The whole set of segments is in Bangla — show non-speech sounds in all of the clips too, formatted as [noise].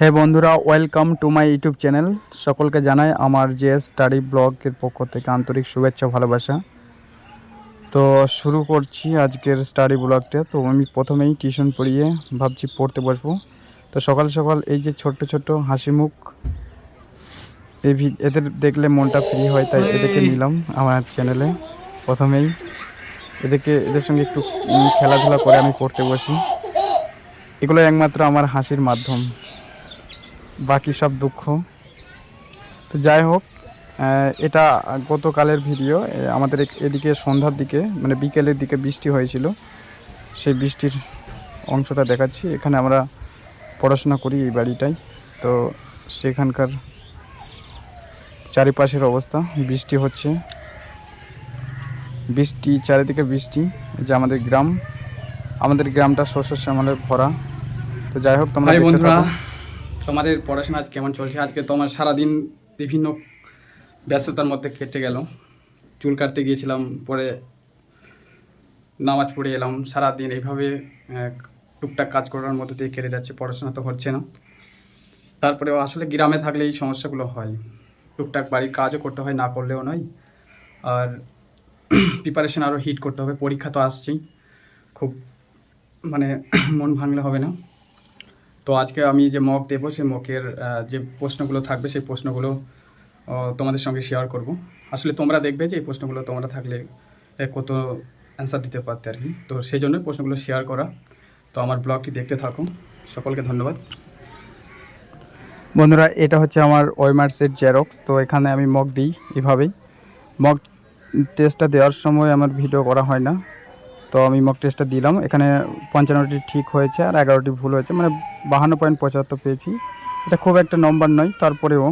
হে বন্ধুরা welcome to my YouTube channel সকলকে জানাই আমার যে স্টাডি ব্লগের পক্ষ থেকে আন্তরিক শুভেচ্ছা ভালোবাসা। তো শুরু করছি আজকের স্টাডি ব্লগটা তো আমি প্রথমেই টিউশন পড়িয়ে ভাবছি পড়তে বসবো। তো সকাল সকাল এই যে ছোট্ট ছোট্ট হাসি মুখ এই ভি- এদের দেখলে মনটা ফ্রি হয় তাই এদেরকে নিলাম আমার চ্যানেলে প্রথমেই। এদেরকে এদের সঙ্গে একটু খেলাধুলা করে আমি পড়তে বসি। এগুলো একমাত্র আমার হাসির মাধ্যম। বাকি সব দুঃখ। তো যাই হোক এটা গতকালের ভিডিও আমাদের এদিকে সন্ধ্যার দিকে মানে বিকেলের দিকে বৃষ্টি হয়েছিল। সেই বৃষ্টির অংশটা দেখাচ্ছি। এখানে আমরা পড়াশোনা করি এই বাড়িটাই। তো সেখানকার চারিপাশের অবস্থা বৃষ্টি হচ্ছে। বৃষ্টি চারিদিকে বৃষ্টি যে আমাদের গ্রাম। আমাদের গ্রামটা শস্য শ্যামলে ভরা। তো যাই হোক তোমরা বন্ধুরা। তোমাদের পড়াশোনা আজ কেমন চলছে? আজকে তোমার সারাদিন বিভিন্ন ব্যস্ততার মধ্যে কেটে গেল। চুল কাটতে গিয়েছিলাম, পরে নামাজ পড়ে এলাম। সারাদিন এইভাবে টুকটাক কাজ করার মধ্যে দিয়ে কেটে যাচ্ছে, পড়াশোনা তো হচ্ছে না। তারপরে আসলে গ্রামে থাকলে এই সমস্যাগুলো হয়। টুকটাক বাড়ির কাজও করতে হয়, না করলেও নয়। আর প্রিপারেশন আরও হিট করতে হবে। পরীক্ষা তো আসছেই। খুব মানে মন ভাঙলে হবে না। তো আজকে আমি যে মক দেবো, সেই মকের যে প্রশ্নগুলো থাকবে, সেই প্রশ্নগুলো তোমাদের সঙ্গে শেয়ার করব। আসলে তোমরা দেখবে যে এই প্রশ্নগুলো তোমরা থাকলে কত অ্যান্সার দিতে পারতে আর কি। তো সেই জন্য প্রশ্নগুলো শেয়ার করা। তো আমার ব্লগটি দেখতে থাকো। সকলকে ধন্যবাদ। বন্ধুরা, এটা হচ্ছে আমার ওয়েমার্সের জেরক্স তো এখানে আমি মক দিই এভাবেই। মক টেস্টটা দেওয়ার সময় আমার ভিডিও করা হয় না। তো আমি মক টেস্টটা দিলাম। এখানে পঞ্চান্নটি ঠিক হয়েছে আর এগারোটি ভুল হয়েছে। মানে বাহান্ন পয়েন্ট পঁচাত্তর পেয়েছি। এটা খুব একটা নম্বর নয়, তারপরেও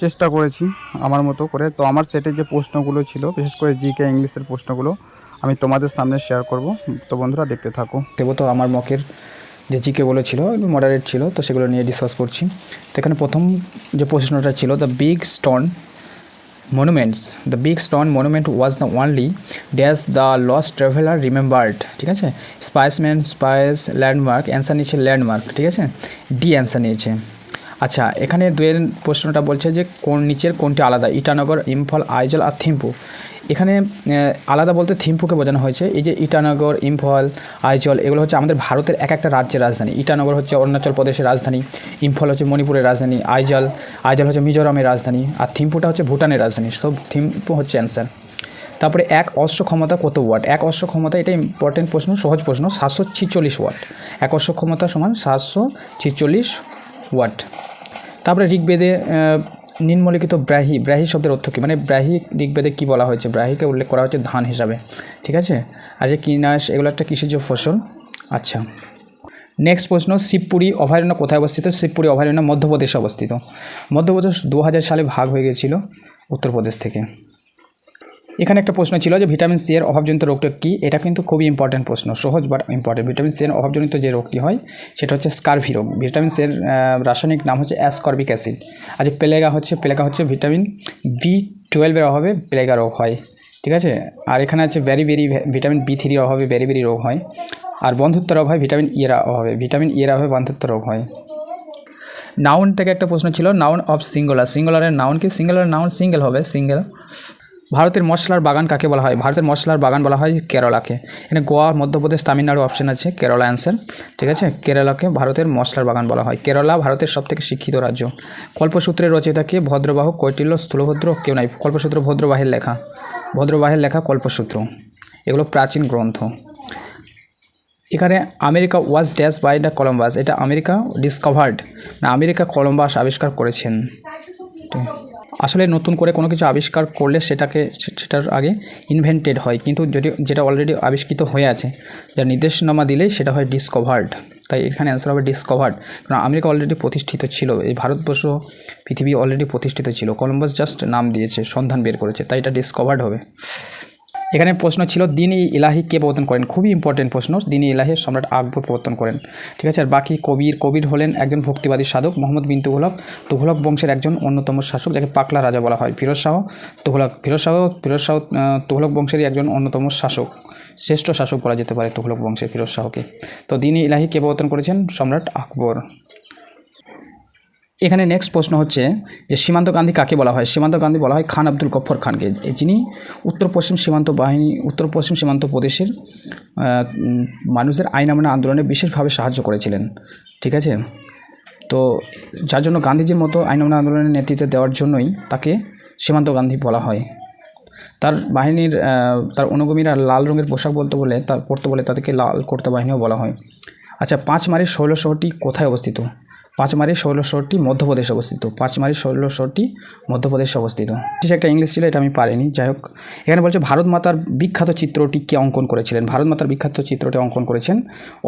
চেষ্টা করেছি আমার মতো করে। তো আমার সেটে যে প্রশ্নগুলো ছিল, বিশেষ করে জিকে ইংলিশের প্রশ্নগুলো, আমি তোমাদের সামনে শেয়ার করব। তো বন্ধুরা, দেখতে থাকো। দেবো তো আমার মকের যে জিকে বলে ছিল মডারেট ছিল, তো সেগুলো নিয়ে ডিসকাস করছি। তো এখানে প্রথম যে প্রশ্নটা ছিল the big stone monuments the big stone monument was the only dash the lost traveller remembered ঠিক আছে? স্পাইসম্যান স্পাইস ল্যান্ডমার্ক অ্যান্সার নিয়েছে ল্যান্ডমার্ক ঠিক আছে? ডি অ্যান্সার নিয়েছে। আচ্ছা এখানে দুয়ের প্রশ্নটা বলছে যে কোন নিচের কোনটি আলাদা? ইটানগর, ইম্ফল, আইজল আর থিম্পু। এখানে আলাদা বলতে থিম্পুকে বোঝানো হয়েছে। এই যে ইটানগর, ইম্ফল, আইজল, এগুলো হচ্ছে আমাদের ভারতের এক একটা রাজ্যের রাজধানী। ইটানগর হচ্ছে অরুণাচল প্রদেশের রাজধানী, ইম্ফল হচ্ছে মণিপুরের রাজধানী, আইজল আইজল হচ্ছে মিজোরামের রাজধানী, আর থিম্পুটা হচ্ছে ভুটানের রাজধানী। সব থিম্পু হচ্ছে অ্যান্সার তারপরে এক অশ্ব ক্ষমতা কত ওয়াট? এক অশ্ব ক্ষমতা, এটা ইম্পর্টেন্ট প্রশ্ন, সহজ প্রশ্ন, সাতশো ছিচল্লিশ ওয়াট। এক অশ্ব ক্ষমতা সমান সাতশো ছিচল্লিশ ওয়াট। তারপরে ঋগ্বেদে নিম্নলিখিত ব্রাহি ব্রাহি শব্দের অর্থ কী? মানে ব্রাহি ঋগ্বেদে কী বলা হয়েছে? ব্রাহিকে উল্লেখ করা হচ্ছে ধান হিসাবে। ঠিক আছে? আর যে কিনাস, এগুলো একটা কৃষিজ ফসল। আচ্ছা। নেক্সট প্রশ্ন, শিবপুরী অভয়ারণ্য কোথায় অবস্থিত? শিবপুরী অভয়ারণ্য মধ্যপ্রদেশে অবস্থিত। মধ্যপ্রদেশ দু হাজার সালে ভাগ হয়ে গেছিল উত্তরপ্রদেশ থেকে। এখানে একটা প্রশ্ন ছিল যে ভিটামিন সি এর অভাবজনিত রোগটা কী? এটা কিন্তু খুবই ইম্পর্টেন্ট প্রশ্ন, সহজ বাট ইম্পর্টেন্ট ভিটামিন সি এর অভাবজনিত যে রোগটি হয়? সেটা হচ্ছে স্কারভি রোগ ভিটামিন সি এর রাসায়নিক নাম হচ্ছে অ্যাসকর্বিক অ্যাসিড আর যে প্লেগা হচ্ছে প্লেগা হচ্ছে ভিটামিন বি টুয়েলভের অভাবে প্লেগা রোগ হয়। ঠিক আছে? আর এখানে আছে ভ্যারি ভেরি ভিটামিন বি থ্রির অভাবে ভ্যারি ভেরি রোগ হয়। আর বন্ধুত্ব রোগ হয় ভিটামিন ইয়ের অভাবে ভিটামিন ইয়ের অভাবে বন্ধুত্ব রোগ হয়। নাউন থেকে একটা প্রশ্ন ছিল নাউন অফ সিঙ্গুলার সিঙ্গুলারের নাউন কি? সিঙ্গুলার নাউন সিঙ্গেল হবে সিঙ্গেল ভারতের মশলার বাগান কাকে বলা হয়? ভারতের মশলার বাগান বলা হয় কেরালাকে। এখানে গোয়া, মধ্যপ্রদেশ, তামিলনাড়ু অপশন আছে, কেরালা অ্যান্সার ঠিক আছে? কেরালাকে ভারতের মশলার বাগান বলা হয়। কেরালা ভারতের সবথেকে শিক্ষিত রাজ্য। কল্পসূত্রের রচয়িতাকে ভদ্রবাহ, কৈটিল্য, স্থূলভদ্র, কেউ নাই। কল্পসূত্র ভদ্রবাহের লেখা। ভদ্রবাহের লেখা কল্পসূত্র। এগুলো প্রাচীন গ্রন্থ। এখানে America was dash by the Columbus এটা আমেরিকা ডিসকভার্ড না, আমেরিকা কলম্বাস আবিষ্কার করেছেন। আসলে নতুন করে কোনো কিছু আবিষ্কার করলে সেটাকে সেটার আগে ইনভেন্টেড হয়। কিন্তু যদি যেটা অলরেডি আবিষ্কৃত হয়ে আছে, যার নির্দেশনামা দিলেই সেটা হয় ডিসকভার্ড তাই এখানে অ্যান্সার হবে ডিসকভার্ড কারণ আমেরিকা অলরেডি প্রতিষ্ঠিত ছিল, এই ভারতবর্ষ পৃথিবী অলরেডি প্রতিষ্ঠিত ছিল। কলম্বাস জাস্ট নাম দিয়েছে, সন্ধান বের করেছে, তাই এটা ডিসকভার্ড হবে। এখানে প্রশ্ন ছিল, দিন ইলাহি কে প্রবর্তন করেন? খুবই ইম্পর্টেন্ট প্রশ্ন। দিন ইলাহি সম্রাট আকবর প্রবর্তন করেন। ঠিক আছে? আর বাকি কবির কবির হলেন একজন ভক্তিবাদী সাধক, মোহাম্মদ বিন তুঘলক। তুঘলক বংশের একজন অন্যতম শাসক, যাকে পাকলা রাজা বলা হয়। ফিরোজ শাহ, তুঘলক, ফিরোজ শাহ ফিরোজ শাহ তুঘলক বংশেরই একজন অন্যতম শাসক। শ্রেষ্ঠ শাসক বলা যেতে পারে তুঘলক বংশের ফিরোজ শাহকে। তো দিন ইলাহি কে প্রবর্তন করেছেন সম্রাট আকবর। এখানে নেক্সট প্রশ্ন হচ্ছে যে সীমান্ত গান্ধী কাকে বলা হয়? সীমান্ত গান্ধী বলা হয় খান আব্দুল গফর খানকে। যিনি উত্তর পশ্চিম সীমান্ত বাহিনী উত্তর পশ্চিম সীমান্ত প্রদেশের মানুষদের আইন আমনা আন্দোলনে বিশেষভাবে সাহায্য করেছিলেন। ঠিক আছে? তো যার জন্য গান্ধীজির মতো আইন আমনা আন্দোলনের নেতৃত্ব দেওয়ার জন্যই তাকে সীমান্ত গান্ধী বলা হয়। তার বাহিনীর তার অনুগামীরা লাল রঙের পোশাক বলতে বলে, তার পড়তে বলে তাদেরকে লাল করতে বাহিনীও বলা হয়। আচ্ছা পাঁচমারির শৈল শহরটি কোথায় অবস্থিত? পাঁচমারির শৈল শহরটি মধ্যপ্রদেশে অবস্থিত। পাঁচমারির শৈল শহরটি মধ্যপ্রদেশে অবস্থিত। ঠিক একটা ইংলিশ ছিল, এটা আমি পারিনি। যাই হোক, এখানে বলছে ভারত মাতার বিখ্যাত চিত্রটি কে অঙ্কন করেছিলেন। ভারত মাতার বিখ্যাত চিত্রটি অঙ্কন করেছেন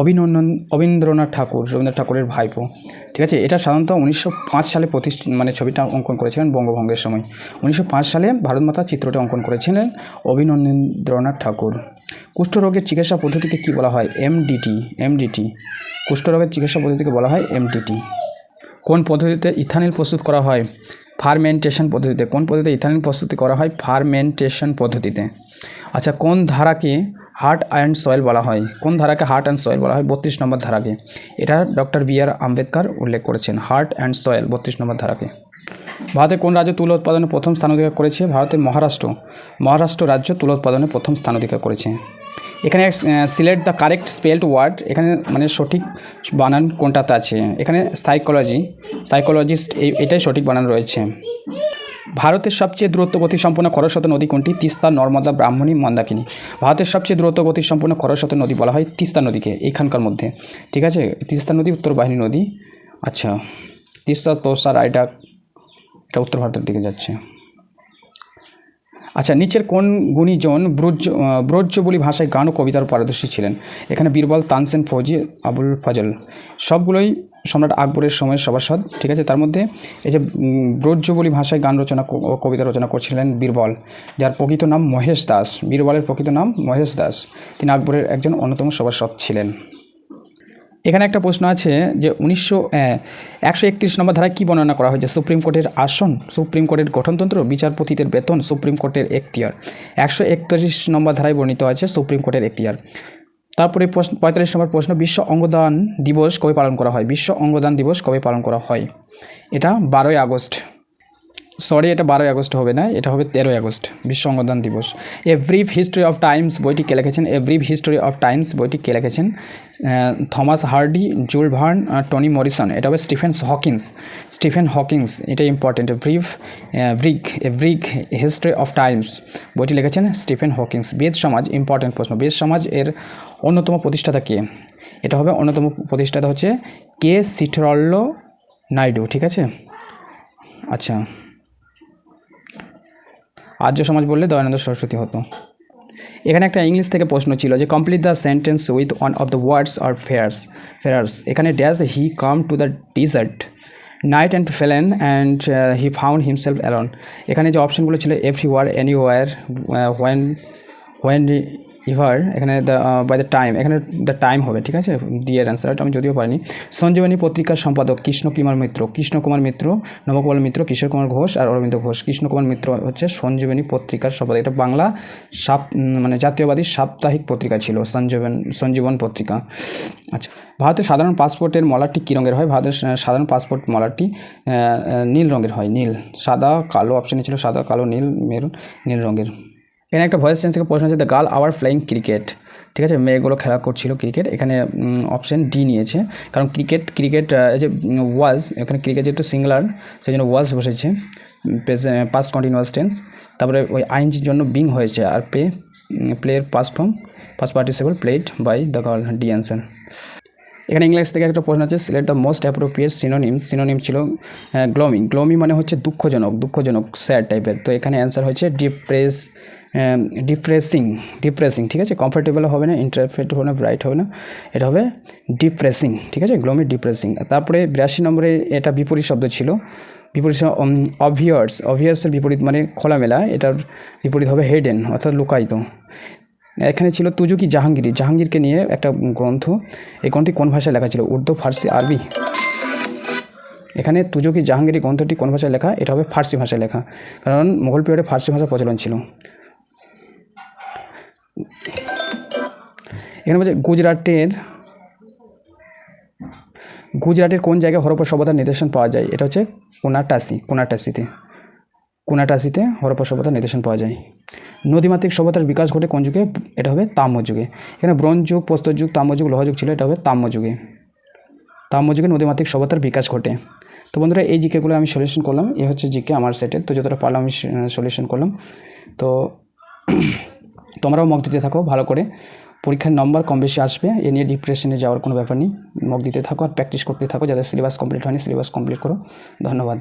অভিনন্দন, অবীন্দ্রনাথ ঠাকুর, রবীন্দ্রনাথ ঠাকুরের ভাইপো। ঠিক আছে, এটা সাধারণত উনিশশো পাঁচ সালে প্রতিষ্ঠ মানে ছবিটা অঙ্কন করেছিলেন বঙ্গভঙ্গের সময়। উনিশশো পাঁচ সালে ভারত মাতার চিত্রটি অঙ্কন করেছিলেন অভিনন্দ্রনাথ ঠাকুর। কুষ্ঠরোগের চিকিৎসা পদ্ধতিকে কী বলা হয়? এমডিটি। এমডিটি। কুষ্ঠরোগের চিকিৎসা পদ্ধতিকে বলা হয় এমডিটি। কোন পদ্ধতিতে ইথানিল প্রস্তুত করা হয়? ফার্মেন্টেশন পদ্ধতিতে। কোন পদ্ধতিতে ইথানিল প্রস্তুতি করা হয়? ফার্মেন্টেশন পদ্ধতিতে। আচ্ছা কোন ধারাকে হার্ট অ্যান্ড সয়েল বলা হয়? কোন ধারাকে হার্ট অ্যান্ড সয়েল বলা হয়? বত্রিশ নম্বর ধারাকে। এটা ডক্টর বি আর আম্বেদকর উল্লেখ করেছেন। হার্ট অ্যান্ড সয়েল, বত্রিশ নম্বর ধারাকে। ভারতের কোন রাজ্য তুলো উৎপাদনে প্রথম স্থান অধিকার করেছে? ভারতের মহারাষ্ট্র। মহারাষ্ট্র রাজ্য তুলো উৎপাদনে প্রথম স্থান অধিকার করেছে। এখানে select the correct spelled word এখানে মানে সঠিক বানান কোনটাতে আছে? এখানে সাইকোলজি সাইকোলজিস্ট এই, এটাই সঠিক বানান রয়েছে। ভারতের সবচেয়ে দ্রুত গতি সম্পন্ন খরস্রোত নদী কোনটি? তিস্তা, নর্মদা, ব্রাহ্মণী, মন্দাকিনী। ভারতের সবচেয়ে দ্রুত গতি সম্পন্ন খরস্রোত নদী বলা হয় তিস্তা নদীকে এইখানকার মধ্যে। ঠিক আছে? তিস্তা নদী উত্তর বাহিনী নদী। আচ্ছা। তিস্তা তোষা রায়ডাক এটা উত্তর ভারতের দিকে যাচ্ছে। আচ্ছা নিচের কোন গুণীজন ব্রজ ব্রজবুলি ভাষায় গান ও কবিতার পারদর্শী ছিলেন? এখানে বীরবল তানসেন ফৌজি আবুল ফজল সবগুলোই সম্রাট আকবরের সময়ের সভাসদ ঠিক আছে? তার মধ্যে এই যে উম, ব্রজবুলি ভাষায় গান রচনা ও কবিতা রচনা করছিলেন বীরবল যার প্রকৃত নাম মহেশ দাস। বীরবলের প্রকৃত নাম মহেশ দাস। তিনি আকবরের একজন অন্যতম সভাসদ ছিলেন। এখানে একটা প্রশ্ন আছে যে উনিশশো একশো একত্রিশ নম্বর ধারায় কী বর্ণনা করা হয়েছে? সুপ্রিম কোর্টের আসন, সুপ্রিম কোর্টের গঠনতন্ত্র, বিচারপতিদের বেতন, সুপ্রিম কোর্টের এখতিয়ার। একশো একত্রিশ নম্বর ধারায় বর্ণিত আছে সুপ্রিম কোর্টের এখতিয়ার। তারপরে প্রশ্ন, পঁয়তাল্লিশ নম্বর প্রশ্ন, বিশ্ব অঙ্গদান দিবস কবে পালন করা হয়? বিশ্ব অঙ্গদান দিবস কবে পালন করা হয়? এটা বারোই আগস্ট। সরি, এটা বারোই আগস্ট হবে না, এটা হবে তেরোই আগস্ট, বিশ্ব অঙ্গদান দিবস। A brief history of times বইটি কে লিখেছেন a brief history of times বইটি কে লিখেছেন Thomas Hardy, Jules Verne Toni Morrison. এটা হবে স্টিফেন হকিংস স্টিফেন হকিংস, এটা important brief brick a brick history of times বইটি লিখেছেন স্টিফেন হকিংস। বেদ সমাজ ইম্পর্টেন্ট প্রশ্ন। বেদ সমাজ এর অন্যতম প্রতিষ্ঠাতা কে? এটা হবে অন্যতম প্রতিষ্ঠাতা হচ্ছে কে সিটরল্ল নাইডু, ঠিক আছে? আচ্ছা। আর্য সমাজ বললে দয়ানন্দ সরস্বতী হতো। এখানে একটা ইংলিশ থেকে প্রশ্ন ছিল যে complete the sentence with one of the words are fares fares এখানে dash he come to the desert night and fallen and he found himself alone এখানে যে অপশনগুলো ছিল every war any war when when ever এখানে দ্য বাই দ্য টাইম এখানে দ্য টাইম হবে, ঠিক আছে? ডিয়ার অ্যান্সার আমি যদিও পারিনি। সঞ্জীবনী পত্রিকার সম্পাদক কৃষ্ণ কুমার মিত্র, কৃষ্ণ কুমার মিত্র নবকুমার মিত্র, কিশোর কুমার ঘোষ আর অরবিন্দ ঘোষ। কৃষ্ণ কুমার মিত্র হচ্ছে সঞ্জীবনী পত্রিকার সম্পাদক। এটা বাংলা সাপ মানে জাতীয়বাদী সাপ্তাহিক পত্রিকা ছিল, সঞ্জীবন সঞ্জীবন পত্রিকা। আচ্ছা ভারতের সাধারণ পাসপোর্টের মলারটি কী রঙের হয়? ভারতের সাধারণ পাসপোর্ট মলারটি নীল রঙের হয়, নীল। সাদা, কালো অপশানে ছিল সাদা, কালো, নীল, মেরুন, নীল রঙের। এখানে একটা ভয়েস চেঞ্জ থেকে প্রশ্ন আছে the girl our flying cricket ঠিক আছে? মেয়েগুলো খেলা করছিল ক্রিকেট এখানে অপশন ডি নিয়েছে। কারণ ক্রিকেট ক্রিকেট যে ওয়াজ এখানে ক্রিকেট যেহেতু সিঙ্গুলার সেই জন্য ওয়াজ বসেছে। পাস্ট কন্টিনিউয়াস টেন্স তারপরে ওই আইনজির জন্য বিং হয়েছে। আর play প্লেয়ের past form first participle played by the girl the answer এখানে ইংলিশ থেকে একটা প্রশ্ন আছে select the most appropriate synonym synonym ছিল গ্লোমি গ্লোমি মানে হচ্ছে দুঃখজনক দুঃখজনক স্যাড টাইপের তো এখানে অ্যান্সার হচ্ছে ডিপ্রেস ডিপ্রেসিং ডিপ্রেসিং ঠিক আছে? কমফোর্টেবল হবে না ইন্টারপ্রেট হবে না ব্রাইট হবে না, এটা হবে ডিপ্রেসিং ঠিক আছে? গ্লোমি ডিপ্রেসিং তারপরে বিরাশি নম্বরে এটা বিপরীত শব্দ ছিল। বিপরীত অভিয়ার্স অভিয়ার্সের বিপরীত মানে খোলামেলা, এটার বিপরীত হবে হেডেন অর্থাৎ লুকায়িত। এখানে ছিল তুজুকি জাহাঙ্গীরি। জাহাঙ্গীরকে নিয়ে একটা গ্রন্থ, এই গ্রন্থটি কোন ভাষায় লেখা ছিল? উর্দু, ফার্সি, আরবি। এখানে তুজুকি জাহাঙ্গীরি গ্রন্থটি কোন ভাষায় লেখা? এটা হবে ফার্সি ভাষায় লেখা। কারণ মোগল পিরিয়ডে ফার্সি ভাষা প্রচলন ছিল। এখানে বলছে গুজরাটের গুজরাটের কোন জায়গায় হরপ্পা সভ্যতার নিদর্শন পাওয়া যায়? এটা হচ্ছে কোনাটাসি, কোনাটাসিতে। কোনাটাসিতে হরপ্পা সভ্যতার নিদর্শন পাওয়া যায়। নদীমাতৃক সভ্যতার বিকাশ ঘটে কোন যুগে? এটা হবে তাম্র যুগে। এখানে ব্রোঞ্জ যুগ প্রস্তর যুগ, তাম্র যুগ, লোহা ছিল, এটা হবে তাম্র যুগে। তাম্র যুগে নদীমাতৃক সভ্যতার বিকাশ ঘটে। তো বন্ধুরা, এই জিকেগুলো আমি সলিউশন করলাম। এ হচ্ছে জিকে আমার সেটের তো যতটা পারলাম আমি সলিউশন করলাম। তো [clears throat] তোমরাও মক দিতে থাকো ভালো করে। পরীক্ষার নম্বর কম বেশি আসবে, এ নিয়ে ডিপ্রেশনে যাওয়ার কোনো ব্যাপার নেই। মক দিতে থাকো আর প্র্যাকটিস করতে থাকো, যাদের সিলেবাস কমপ্লিট হয়নি সিলেবাস কমপ্লিট করো। ধন্যবাদ।